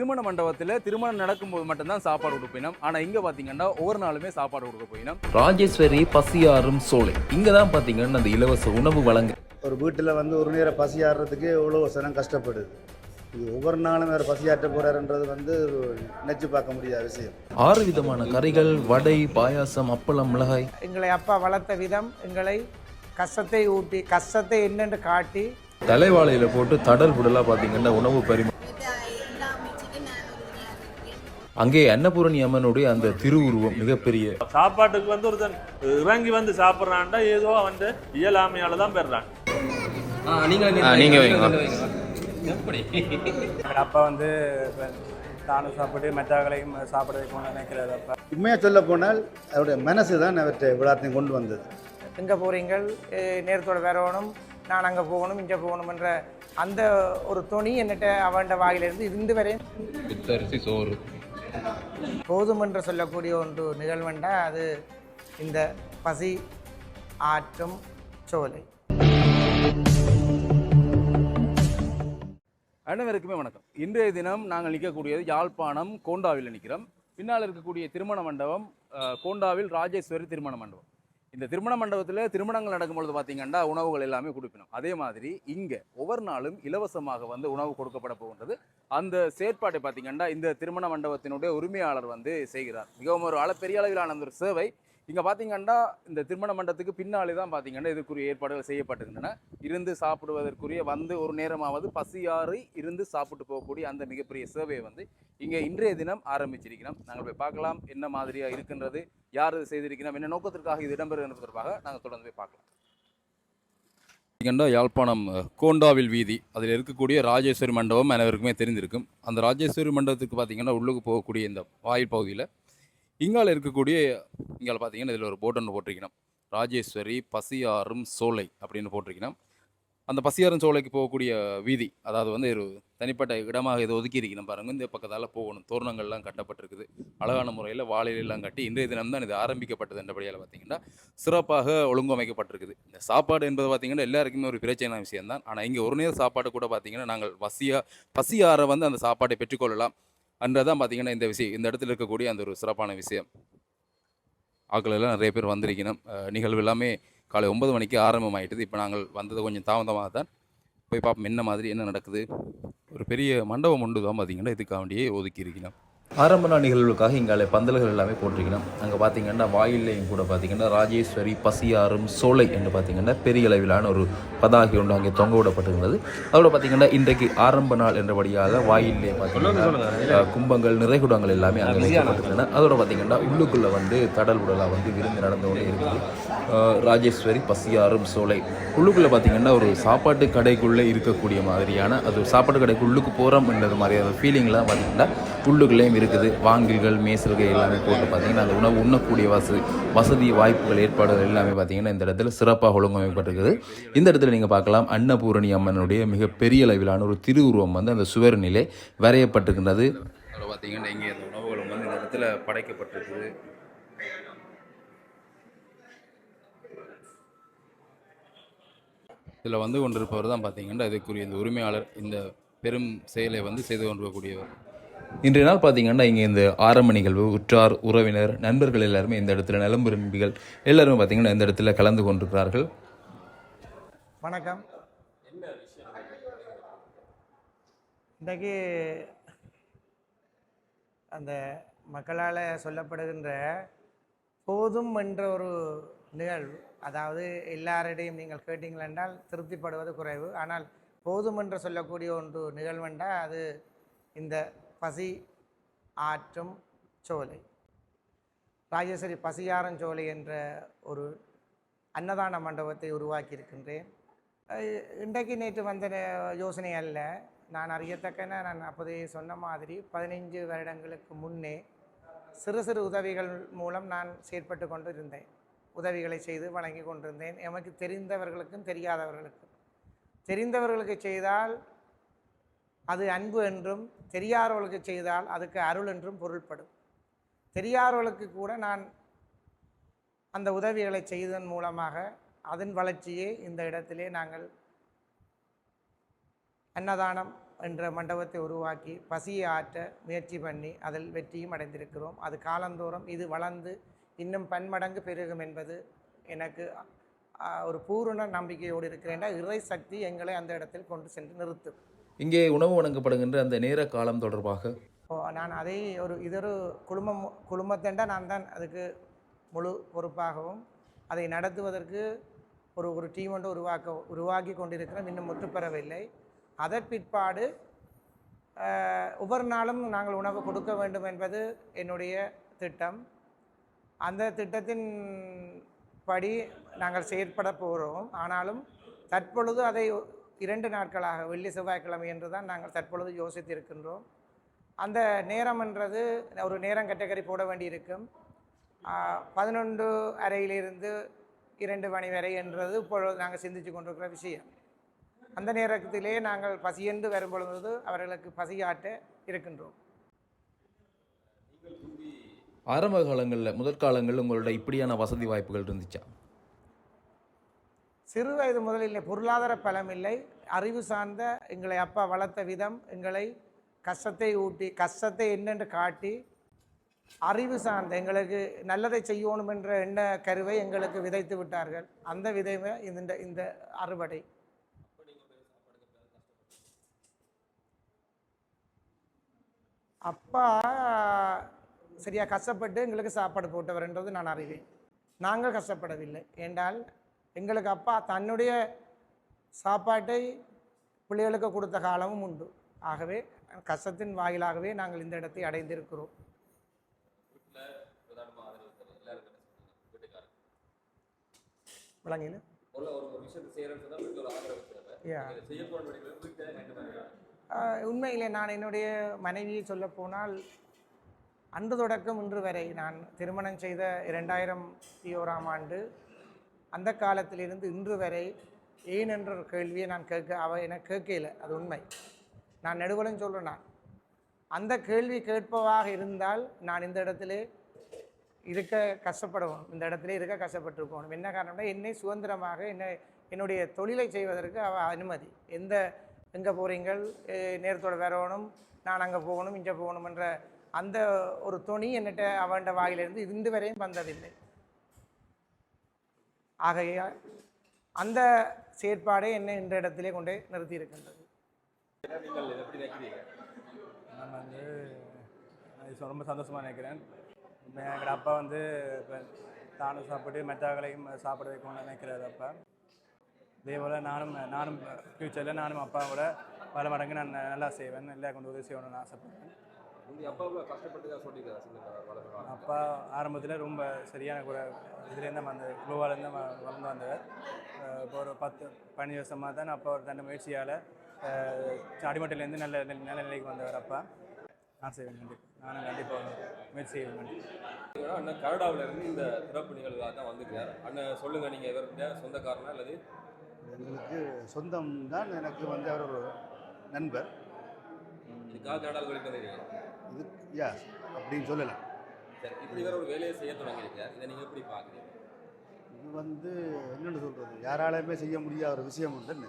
திருமண மண்டபத்தில் திருமணம் நடக்கும்போது மட்டும்தான் சாப்பாடு கொடுப்பினோம் ஆனால் இங்கே பார்த்தீங்கன்னா ஒவ்வொரு நாளுமே சாப்பாடு கொடுக்க போயினோம். ராஜேஸ்வரி பசியாறும் சோலை. இங்கே தான் பார்த்தீங்கன்னா அந்த இலவச உணவு வழங்கு ஒரு வீட்டில் வந்து ஒரு நேரம் பசியாடுறதுக்கு எவ்வளோ சனம் கஷ்டப்படுது. இது ஒவ்வொரு நாளும் வேறு பசியாற்ற போகிறாருன்றது வந்து நினச்சி பார்க்க முடியாத விஷயம். ஆறு விதமான கறிகள் வடை பாயாசம் அப்பளம் மிளகாய். எங்களை அப்பா வளர்த்த விதம் எங்களை கஷ்டத்தை ஊட்டி கஷ்டத்தை என்னென்று காட்டி தலைவாழையில போட்டு தடல் புடலா பார்த்தீங்கன்னா உணவு பரிமா அங்கே அன்னபூரணி அம்மனுடைய அந்த திருவுருவம் மிகப்பெரிய சாப்பாட்டுக்கு வந்து ஒருத்தன் இறங்கி வந்து சாப்பிட்றான்டா ஏதோ அவன் இயலாமையால தான் பெறான். நீங்க அப்பா வந்து தானும் சாப்பிட்டு மற்றவர்களையும் சாப்பிட வைக்கணும்னு நினைக்கிறது அப்பா. உண்மையாக சொல்ல போனால் அவருடைய மனசு தான் அவற்றை விழாத்தையும் கொண்டு வந்தது. எங்கே போகிறீங்கள் நேரத்தோட வரணும் நான் அங்கே போகணும் இங்கே போகணுமென்ற அந்த ஒரு துணி என்னட்ட அவன்ட வாயிலிருந்து இருந்து வரை புத்தரிசி சோறு. போதும் என்று சொல்லக்கூடிய ஒன்று நிகழ்வெண்டா அது இந்த பசி ஆற்றும் சோலை. அனைவருக்குமே வணக்கம். இன்றைய தினம் நாங்கள் நிற்கக்கூடியது யாழ்ப்பாணம் கோண்டாவில் நிற்கிறோம். பின்னால் இருக்கக்கூடிய திருமண மண்டபம் கோண்டாவில் ராஜேஸ்வரி திருமண மண்டபம். இந்த திருமண மண்டபத்தில் திருமணங்கள் நடக்கும்பொழுது பார்த்தீங்கன்னா உணவுகள் எல்லாமே கொடுக்கணும். அதே மாதிரி இங்கே ஒவ்வொரு நாளும் இலவசமாக வந்து உணவு கொடுக்கப்பட போகின்றது. அந்த செயற்பாட்டை பார்த்தீங்கன்னா இந்த திருமண மண்டபத்தினுடைய உரிமையாளர் வந்து செய்கிறார். மிகவும் ஒரு அளப்பெரிய அளவிலான ஒரு சேவை. இங்கே பார்த்தீங்கன்னா இந்த திருமண மண்டபத்துக்கு பின்னாலே தான் பார்த்தீங்கன்னா இதுக்குரிய ஏற்பாடுகள் செய்யப்பட்டிருக்கின்றன இருந்து சாப்பிடுவதற்குரிய வந்து ஒரு நேரமாவது பசியாறி இருந்து சாப்பிட்டு போகக்கூடிய அந்த மிகப்பெரிய சேவையை வந்து இங்கே இன்றைய தினம் ஆரம்பிச்சிருக்கிறோம். நாங்கள் போய் பார்க்கலாம் என்ன மாதிரியாக இருக்கின்றது யார் இது செய்திருக்கிறோம் என்ன நோக்கத்திற்காக இது இடம்பெறுகிறது தொடர்பாக நாங்கள் தொடர்ந்து போய் பார்க்கலாம். பார்த்தீங்கன்னா யாழ்ப்பாணம் கோண்டாவில் வீதி அதில் இருக்கக்கூடிய ராஜேஸ்வரி மண்டபம் அனைவருக்குமே தெரிந்திருக்கும். அந்த ராஜேஸ்வரி மண்டபத்துக்கு பார்த்திங்கன்னா உள்ளுக்கு போகக்கூடிய இந்த வாயில் பகுதியில் இங்கால இருக்கக்கூடிய இங்கால பார்த்தீங்கன்னா இதில் ஒரு போர்டு ஒன்று போட்டிருக்கணும். ராஜேஸ்வரி பசியாறும் சோலை அப்படின்னு போட்டிருக்கணும். அந்த பசியாறும் சோலைக்கு போகக்கூடிய வீதி அதாவது வந்து ஒரு தனிப்பட்ட இடமாக இதை ஒதுக்கி இருக்கணும் பாருங்கள் இந்த பக்கத்தால் போகணும். தோரணங்கள்லாம் கட்டப்பட்டிருக்குது. அழகான முறையில் வாழையிலெல்லாம் கட்டி இன்றைய தினம் தான் இது ஆரம்பிக்கப்பட்டது என்றபடியால் பார்த்தீங்கன்னா சிறப்பாக ஒழுங்கமைக்கப்பட்டிருக்குது. இந்த சாப்பாடு என்பது பார்த்தீங்கன்னா எல்லாருக்குமே ஒரு பிரச்சனையான விஷயம் தான் ஆனால் இங்கே ஒரு நேர சாப்பாடு கூட பார்த்தீங்கன்னா நாங்கள் பசியா பசியாரை வந்து அந்த சாப்பாட்டை பெற்றுக்கொள்ளலாம். அன்றதான் பார்த்தீங்கன்னா இந்த விஷயம் இந்த இடத்துல இருக்கக்கூடிய அந்த ஒரு சிறப்பான விஷயம். ஆக்களெல்லாம் நிறைய பேர் வந்திருக்கணும். நிகழ்வு எல்லாமே காலை ஒன்பது மணிக்கு ஆரம்பமாயிட்டது. இப்போ நாங்கள் வந்தது கொஞ்சம் தாமதமாக தான் போய் பார்ப்போம் என்ன மாதிரி என்ன நடக்குது. ஒரு பெரிய மண்டபம் உண்டு தான் பார்த்தீங்கன்னா இதுக்காக வேண்டியே ஒதுக்கி இருக்கணும். ஆரம்ப நாள் நிகழ்வுகளுக்காக இங்காலே பந்தல்கள் எல்லாமே போட்டிருக்கணும் அங்கே பார்த்தீங்கன்னா வாயிலையும் கூட பார்த்தீங்கன்னா ராஜேஸ்வரி பசியாறும் சோலை என்று பார்த்தீங்கன்னா பெரிய அளவிலான ஒரு பதாகை ஒன்று அங்கே தொங்க விடப்பட்டிருந்தது. அதோட பார்த்தீங்கன்னா இன்றைக்கு ஆரம்ப நாள் என்றபடியாக வாயிலே பார்த்தீங்கன்னா கும்பங்கள் நிறைகுடங்கள் எல்லாமே அங்கே வைக்கப்பட்டிருந்தன. அதோட பார்த்தீங்கன்னா உள்ளுக்குள்ளே வந்து தடல் உடலாக வந்து விருந்து நடந்து கொண்டே இருக்குது. ராஜேஸ்வரி பசியாறும் சோலை. உள்ளுக்குள்ளே பார்த்தீங்கன்னா ஒரு சாப்பாட்டு கடைக்குள்ளே இருக்கக்கூடிய மாதிரியான அது ஒரு சாப்பாட்டு கடைக்கு உள்ளுக்கு போகிறோம் என்றது மாதிரியான ஃபீலிங்லாம் பார்த்தீங்கன்னா உள்ளுக்குள்ளேயும் இருக்குது. வாங்கில்கள் மேசல்கள் எல்லாமே போட்டு பார்த்தீங்கன்னா அந்த உணவு உண்ணக்கூடிய வசதி வசதி வாய்ப்புகள் ஏற்பாடுகள் எல்லாமே பார்த்தீங்கன்னா இந்த இடத்துல சிறப்பாக ஒழுங்கமைக்கப்பட்டிருக்குது. இந்த இடத்துல நீங்கள் பார்க்கலாம் அன்னபூரணி அம்மனுடைய மிகப்பெரிய அளவிலான ஒரு திருவுருவம் வந்து அந்த சுவரினிலே வரையப்பட்டிருக்கின்றது. பார்த்தீங்கன்னா இங்கே அந்த உணவுகளும் வந்து இந்த இடத்துல படைக்கப்பட்டிருக்குது. இதில் வந்து கொண்டிருப்பவர் தான் பார்த்தீங்கன்னா இதுக்குரிய இந்த உரிமையாளர் இந்த பெரும் செயலை வந்து செய்து கொண்டிருக்கக்கூடியவர். இன்றைய நாள் பார்த்தீங்கன்னா இங்கே இந்த ஆரம்ப நிகழ்வு உற்றார் உறவினர் நண்பர்கள் எல்லாருமே இந்த இடத்துல நலம் விரும்பிகள் எல்லாருமே பார்த்தீங்கன்னா இந்த இடத்துல கலந்து கொண்டிருக்கிறார்கள். வணக்கம். இன்றைக்கு அந்த மக்களால் சொல்லப்படுகின்ற போதும் என்ற ஒரு நிகழ்வு அதாவது எல்லாரிடையும் நீங்கள் கேட்டீங்கள் என்றால் திருப்திப்படுவது குறைவு. ஆனால் போதும் என்று சொல்லக்கூடிய ஒன்று நிகழ்வென்றால் அது இந்த பசி ஆற்றும் சோலை. ராஜேஸ்வரி பசியாரஞ்சோலை என்ற ஒரு அன்னதான மண்டபத்தை உருவாக்கியிருக்கின்றேன். இன்றைக்கு நேற்று வந்த யோசனை அல்ல. நான் அறியத்தக்கன நான் அப்போதே சொன்ன மாதிரி பதினைஞ்சு வருடங்களுக்கு முன்னே சிறு சிறு உதவிகள் மூலம் நான் செயற்பட்டு கொண்டு இருந்தேன். உதவிகளை செய்து வழங்கி கொண்டிருந்தேன். எமக்கு தெரிந்தவர்களுக்கும் தெரியாதவர்களுக்கும். தெரிந்தவர்களுக்கு செய்தால் அது அன்பு என்றும் தெரியாதவர்களுக்கு செய்தால் அதுக்கு அருள் என்றும் பொருள்படும். தெரியாதவர்களுக்கு கூட நான் அந்த உதவிகளை செய்ததன் மூலமாக அதன் வளர்ச்சியே இந்த இடத்திலே நாங்கள் அன்னதானம் என்ற மண்டபத்தை உருவாக்கி பசியை ஆற்ற முயற்சி பண்ணி அதில் வெற்றியும் அடைந்திருக்கிறோம். அது காலந்தோறும் இது வளர்ந்து இன்னும் பன்மடங்கு பெருகும் என்பது எனக்கு ஒரு பூரண நம்பிக்கையோடு இருக்கிறேன். இறை சக்தி எங்களை அந்த இடத்தில் கொண்டு சென்று நிறுத்தும். இங்கே உணவு வழங்கப்படுகின்ற அந்த நேர காலம் தொடர்பாக. நான் அதை ஒரு இதொரு குழுமம் குழுமத்தண்டா நான் தான் அதுக்கு முழு பொறுப்பாகவும் அதை நடத்துவதற்கு ஒரு ஒரு டீம் ஒன்று உருவாக்க உருவாக்கி கொண்டிருக்கிறோம். இன்னும் முற்றுப்பெறவில்லை. அதன் பிற்பாடு ஒவ்வொரு நாளும் நாங்கள் உணவு கொடுக்க வேண்டும் என்பது என்னுடைய திட்டம். அந்த திட்டத்தின் படி நாங்கள் செயற்பட போகிறோம் ஆனாலும் தற்பொழுது அதை இரண்டு நாட்களாக வெள்ளி செவ்வாய்க்கிழமை என்று தான் நாங்கள் தற்பொழுது யோசித்திருக்கின்றோம். அந்த நேரம் என்றது ஒரு நேரம் கேட்டகரி போட வேண்டியிருக்கும். பதினொன்று அறையிலிருந்து இரண்டு மணி வரை என்றது இப்பொழுது நாங்கள் சிந்தித்து கொண்டிருக்கிற விஷயம். அந்த நேரத்திலே நாங்கள் பசியென்று வரும்பொழுது அவர்களுக்கு பசியாட்ட இருக்கின்றோம். ஆரம்ப காலங்களில் முதற்காலங்களில் உங்களோட இப்படியான வசதி வாய்ப்புகள் இருந்துச்சா? சிறு வயது முதலில் பொருளாதார பலம் இல்லை. அறிவு சார்ந்த எங்களை அப்பா வளர்த்த விதம் எங்களை கஷ்டத்தை ஊட்டி கஷ்டத்தை என்னென்று காட்டி அறிவு சார்ந்த எங்களுக்கு நல்லதை செய்யணும் என்ற எண்ண கருவை எங்களுக்கு விதைத்து விட்டார்கள். அந்த விதைமை இந்த இந்த அறுவடை. அப்பா சரியாக கஷ்டப்பட்டு எங்களுக்கு சாப்பாடு போட்டவர்ன்றது நான் அறிவேன். நாங்கள் கஷ்டப்படவில்லை. என்றால் எங்களுக்கு அப்பா தன்னுடைய சாப்பாட்டை பிள்ளைகளுக்கு கொடுத்த காலமும் உண்டு. ஆகவே கஷ்டத்தின் வாயிலாகவே நாங்கள் இந்த இடத்தை அடைந்திருக்கிறோம். விளங்கின? உண்மையிலே நான் என்னுடைய மனைவியை சொல்லப் போனால் அன்று தொடக்கம் இன்று வரை நான் திருமணம் செய்த இரண்டாயிரத்தி ஓராம் ஆண்டு அந்த காலத்திலிருந்து இன்று வரை ஏன் என்ற ஒரு கேள்வியை நான் கேட்க அவ என கேட்கல அது உண்மை. நான் நெடுவலும் சொல்கிறேன் நான். அந்த கேள்வி கேட்பவாக இருந்தால் நான் இந்த இடத்துல இருக்க கஷ்டப்படுவோம். இந்த இடத்துல இருக்க கஷ்டப்பட்டிருக்கணும் என்ன காரணம்னா என்னை சுதந்திரமாக என்னை என்னுடைய தொழிலை செய்வதற்கு அவ அனுமதி. எந்த எங்கே போகிறீங்கள் நேரத்தோட வரணும். நான் அங்கே போகணும் இங்கே போகணும் என்ற அந்த ஒரு துணி என்னட்ட அவன்ட வாயிலிருந்து இன்று வரையும் வந்ததில்லை. ஆகையால் அந்த செயற்பாடே என்னை என்ற இடத்திலே கொண்டே நிறுத்தி இருக்கின்றது நான் வந்து ரொம்ப சந்தோஷமாக நினைக்கிறேன். எங்களோட அப்பா வந்து இப்போ தானும் சாப்பிட்டு மெத்தாக்களையும் சாப்பிட வைக்கணும்னு நினைக்கிறாரு அப்பா. இதே போல் நானும் நானும் ஃப்யூச்சரில் நானும் அப்பாவோட பல மடங்கு நான் நல்லா செய்வேன். நல்லா கொண்டு உதவி செய்யணும்னு ஆசைப்படுறேன். அப்பா ஆரம்பத்தில் ரொம்ப சரியான கூட இதுலேருந்து அந்த குளோவாலேருந்து வளர்ந்து வந்தவர். இப்போ ஒரு பத்து பதினஞ்சு வருஷமாக தான் அப்பா ஒரு தன்னை முயற்சியால் அடிமட்டிலேருந்து நல்ல நல்ல நிலைக்கு வந்தவர் அப்பா. நான் செய்வேன் கண்டிப்பாக நானும் கண்டிப்பாக முயற்சி செய்வேன் கண்டிப்பாக அண்ணன் கனடாவில் இருந்து இந்த சிறப்பு நிகழ்வுக்காக தான் வந்திருக்கார். அண்ணன் சொல்லுங்க நீங்க இவர்கிட்ட சொந்தக்காரனா அல்லது எங்களுக்கு சொந்தம் தான் எனக்கு வந்து அவர் ஒரு நண்பர். இதுக்காக கனடாவில் போயிட்டு வந்திருக்கீங்க இது யா அப்படின்னு சொல்லலாம். சரி இப்படி வேற ஒரு வேலையை செய்ய தொடங்கியிருக்கார். இதை நீங்க எப்படி பாக்குறீங்க இது வந்து என்னென்னு சொல்கிறது யாராலையுமே செய்ய முடியாத ஒரு விஷயம் உண்டுன்னு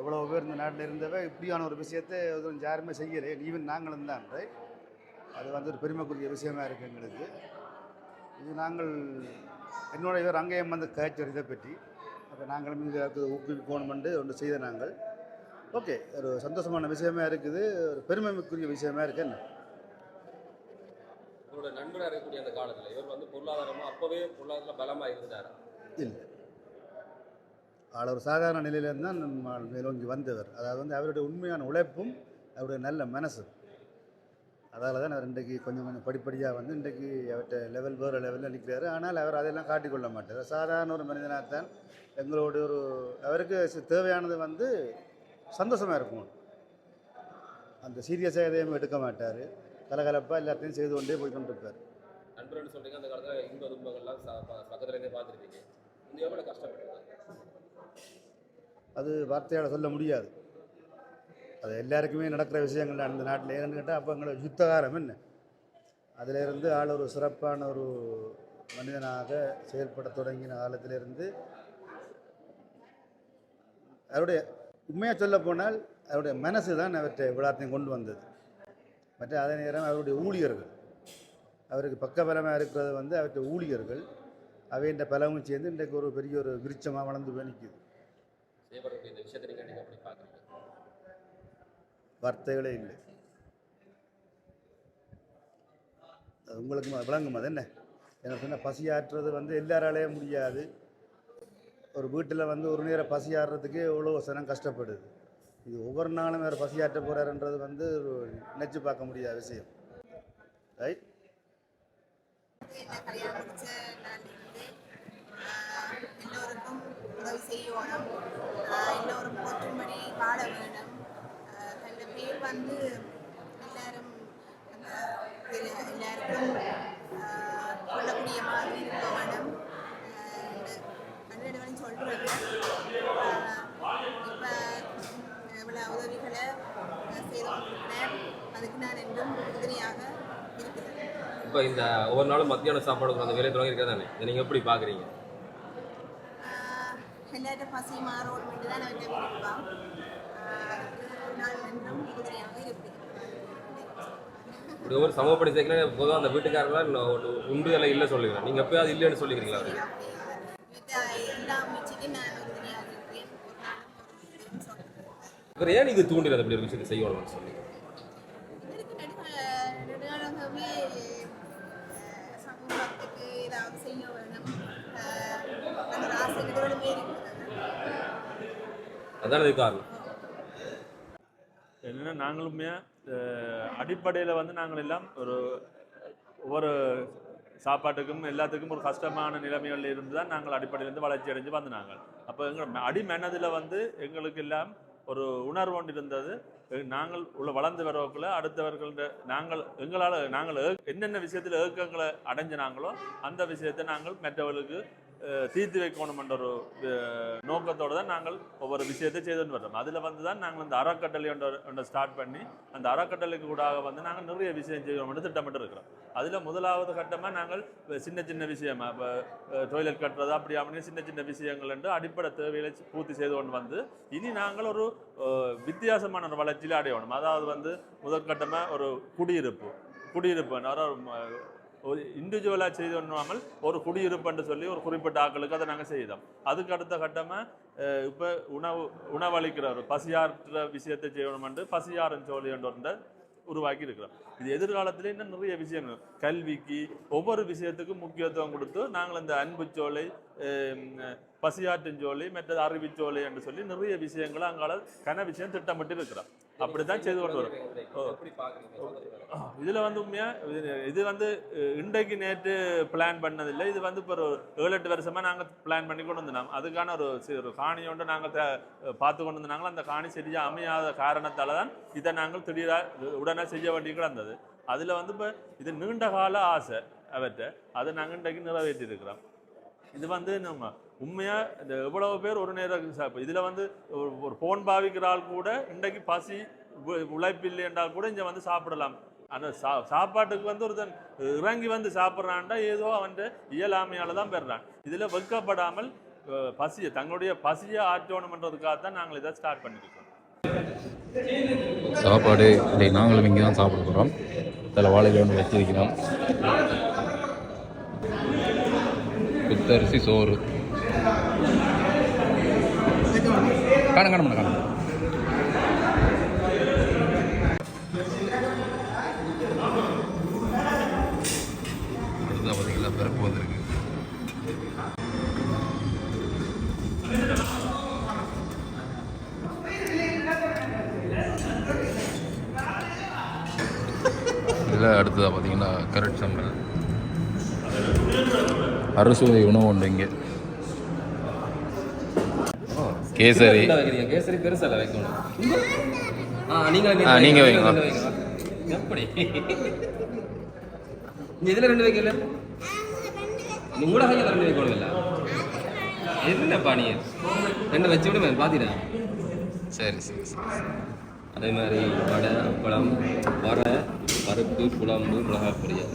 எவ்வளோ பேர் இந்த நாட்டில் இருந்தவ இப்படியான ஒரு விஷயத்தை யாருமே செய்யலை. ஈவன் நாங்களும் தான். அது வந்து ஒரு பெருமைக்குரிய விஷயமா இருக்குது எங்களுக்கு. இது நாங்கள் என்னோட இவர் அங்கேயும் வந்து காய்ச்சல் இதை பற்றி. அப்போ நாங்களும் இதுக்கு ஊக்குவிக்கணுமென்று ஒன்று செய்த நாங்கள். ஓகே ஒரு சந்தோஷமான விஷயமா இருக்குது. ஒரு பெருமைக்குரிய விஷயமா இருக்கு என்ன? உங்களோட நண்பராக இருக்கக்கூடிய அந்த காலத்தில். இவர் வந்து பொருளாதாரமாக அப்போவே பொருளாதாரம் பலமாக இருந்தார் இல்லை. அவர் ஒரு சாதாரண நிலையிலேருந்து தான் நம்ம மேலோங்கி வந்தவர். அதாவது வந்து அவருடைய உண்மையான உழைப்பும் அவருடைய நல்ல மனசு அதால் தான் அவர் இன்றைக்கு கொஞ்சம் கொஞ்சம் படிப்படியாக வந்து இன்றைக்கு அவர்கிட்ட லெவல் வேறு லெவலில் நிற்கிறாரு ஆனால் அவர் அதெல்லாம் காட்டிக்கொள்ள மாட்டார். சாதாரண ஒரு மனிதனாகத்தான் எங்களோட ஒரு அவருக்கு தேவையானது வந்து சந்தோஷமாக இருக்கும். அந்த சீரியஸாக எதையும் எடுக்க மாட்டார். கலகலப்பாக எல்லாத்தையும் செய்து கொண்டே போய் கொண்டிருப்பார் நண்பர்னு சொல்றீங்க அந்த காலத்துல இன்ப துன்பங்கள்லாம் ச- ப- பக்கத்துல இருந்தே பார்த்துருக்கீங்க இந்த எவ்வளோ கஷ்டப்பட்டிருக்காங்க அது. வார்த்தையால் சொல்ல முடியாது. அது எல்லாருக்குமே நடக்கிற விஷயங்கள் அந்த நாட்டில். ஏன்னு கேட்டால் அப்போ எங்களை யுத்தகாரம் என்ன? அதிலிருந்து ஆள் ஒரு சிறப்பான ஒரு மனிதனாக செயல்பட தொடங்கின காலத்திலிருந்து அவருடைய உண்மையாக சொல்ல போனால் அவருடைய மனசு தான் அவற்றை விழாத்தையும் கொண்டு வந்தது. மற்ற அதே நேரம் அவருடைய ஊழியர்கள். அவருக்கு பக்கபலமாக இருக்கிறது வந்து அவருடைய ஊழியர்கள். அவைன்ற பலமும் சேர்ந்து இன்றைக்கு ஒரு பெரிய ஒரு விருட்சமாக வளர்ந்து போய் நிற்குது வார்த்தைகளே இல்லை. உங்களுக்கு விளங்கும் அது என்ன? எனக்கு சொன்ன பசியாற்றுறது வந்து எல்லாராலேயும் முடியாது. ஒரு வீட்டில் வந்து ஒரு நேரம் பசியாடுறதுக்கே எவ்வளோ சனம் கஷ்டப்படுது. இது ஒவ்வொரு நாளும் வேறு பசியாற்ற போகிறாருன்றது வந்து நினச்சி பார்க்க முடியாத விஷயம். ரைட் எல்லோருக்கும் உதவி செய்யணும் எல்லோரும் போற்றும்படி வேணும் பேர் வந்து எல்லாரும் அந்த பெரிய- எல்லாருக்கும் ஆஹ், கொள்ளக்கூடிய மாதிரி இருக்க வேணும் அன்றைய சொல்கிறது இப்போ இவ்வளோ உதவிகளை ஆஹ், செய்து கொண்டிருக்கிறேன் அதுக்கு நான் என்றும் உறுதுணையாக இருக்கிறேன் இப்போ இந்த ஒவ்வொரு நாளும் மத்தியான சாப்பாடு அந்த வேலையை தொடங்கி இருக்கிறதானே இதை நீங்கள் எப்படி பார்க்குறீங்க தான் இப்படி ஒவ்வொரு சமூகப்படி சேர்க்கல பொதுவாக அந்த வீட்டுக்காரங்களாம் ஒரு உண்டு எல்லாம் இல்லை சொல்லுங்க. நீங்கள் எப்போ அது இல்லைன்னு சொல்லிக்கிறீங்களா? ஒரு ஒரு இவர் ஏன் இது தூண்டினது அப்படி ஒரு விஷயத்தை செய்யணும்னு சொல்லி? அதான் இது காரணம்? என்னென்னா நாங்களுமே அடிப்படையில் வந்து நாங்கள் எல்லாம் ஒரு ஒவ்வொரு சாப்பாட்டுக்கும் எல்லாத்துக்கும் ஒரு கஷ்டமான நிலைமைகளில் இருந்து தான் நாங்கள் அடிப்படையிலேருந்து வளர்ச்சி அடைஞ்சு வந்து நாங்கள் அப்போ எங்கள் அடி மனதில் வந்து எங்களுக்கு எல்லாம் ஒரு உணர்வு ஒன்று இருந்தது. நாங்கள் உள்ள வளர்ந்து வரவுக்குள்ள அடுத்தவர்கள நாங்கள் எங்களால் நாங்கள் என்னென்ன விஷயத்தில் ஏக்கங்களை அடைஞ்சினாங்களோ அந்த விஷயத்தை நாங்கள் மற்றவர்களுக்கு தீர்த்து வைக்கணுமென்ற ஒரு நோக்கத்தோடு தான் நாங்கள் ஒவ்வொரு விஷயத்தை செய்துட்டு வர்றோம். அதில் வந்து தான் நாங்கள் இந்த அறக்கட்டளை ஒன்று ஒன்று ஸ்டார்ட் பண்ணி அந்த அறக்கட்டளைக்கு கூடாக வந்து நாங்கள் நிறைய விஷயம் செய்யணும்னு திட்டமிட்டு இருக்கிறோம். அதில் முதலாவது கட்டமாக நாங்கள் சின்ன சின்ன விஷயமாக இப்போ டொய்லெட் கட்டுறது அப்படி அப்படின்னு சின்ன சின்ன விஷயங்கள் என்று அடிப்படை தேவைகளை பூர்த்தி செய்து கொண்டு வந்து இனி நாங்கள் ஒரு வித்தியாசமான ஒரு வளர்ச்சியில் அடையணும். அதாவது வந்து முதற்கட்டமாக ஒரு குடியிருப்பு குடியிருப்பு ஒரு ஒரு இண்டிவிஜுவலாக செய்து ஒரு குடியிருப்புன்னு சொல்லி ஒரு குறிப்பிட்ட ஆக்களுக்கு அதை நாங்கள் செய்தோம். அதுக்கு அடுத்த கட்டமாக இப்போ உணவு உணவளிக்கிறவர் பசியாற்ற விஷயத்தை செய்யணுமென்று பசியாரன் சோழி என்ற உருவாக்கி இருக்கிறோம் இது எதிர்காலத்தில் இன்னும் நிறைய விஷயங்கள். கல்விக்கு ஒவ்வொரு விஷயத்துக்கும் முக்கியத்துவம் கொடுத்து நாங்கள் இந்த அன்புச்சோலை பசியாற்றுஞ்சோலை மற்றது அறிவிச்சோலை என்று சொல்லி நிறைய விஷயங்களை அங்கால கன விஷயம் திட்டமிட்டு இருக்கிறோம் அப்படித்தான் செய்து கொண்டு வரோம். இதில் வந்து உண்மையாக இது வந்து இன்றைக்கு நேற்று பிளான் பண்ணதில்லை. இது வந்து இப்போ ஒரு ஏழு எட்டு வருஷமாக நாங்கள் பிளான் பண்ணி கொண்டு வந்தோம் அதுக்கான ஒரு சி- ஒரு காணி ஒன்று நாங்கள் பார்த்து கொண்டு வந்தாங்களோ அந்த காணி சரியாக அமையாத காரணத்தால் தான் இதை நாங்கள் திடீராக உடனே செய்ய வேண்டி கிடந்தது. அதில் வந்து இப்போ இது நீண்ட கால ஆசை அவற்றை. அதை நாங்கள் இன்றைக்கு நிறைவேற்றி இருக்கிறோம் இது வந்து நம்ம உண்மையாக இந்த எவ்வளவு பேர் ஒரு நேரம் சாப்பிடும் இதில் வந்து ஒரு ஒரு ஃபோன் பாவிக்கிற ஆள் கூட இன்றைக்கு பசி உ- உழைப்பில்லை என்றால் கூட இங்கே வந்து சாப்பிடலாம். அந்த சா சாப்பாட்டுக்கு வந்து ஒருத்தன் இறங்கி வந்து சாப்பிட்றான்டா ஏதோ அவன் இயலாமையால் தான் பெறுறான். இதில் வெக்கப்படாமல் பசியை தங்களுடைய பசியை ஆற்றணுமன்றதுக்காக தான் நாங்கள் இதை ஸ்டார்ட் பண்ணியிருக்கோம் சாப்பாடு இல்லை நாங்களும் இங்கே தான் சாப்பிட போகிறோம் இதில் வாழையில ஒன்று வச்சிருக்கிறோம். புத்தரிசி சோறு. காணும் காணும் காணும் பார்த்தீங்களா பிறப்பு வந்திருக்கு இதில் அடுத்ததாக பார்த்தீங்கன்னா கரட் சம்பல் அறுசுவை உணவு உண்டு இங்கே. கேசரி. கேசரி பெருசால வைக்கணும். ஆ நீங்க ஆ, நீங்க வைங்க. எப்படி? நீ இதுல ரெண்டு வைக்கல? நீ கூட கையில் ரெண்டு வைக்கணும் இல்ல என்னப்பா நீ? ரெண்டு வச்சு விடுமே பாத்தீரா சரி சரி சரி. அதே மாதிரி வடை அப்பளம் வடை பருப்பு குழம்பு மிளகாய் பொரியல்.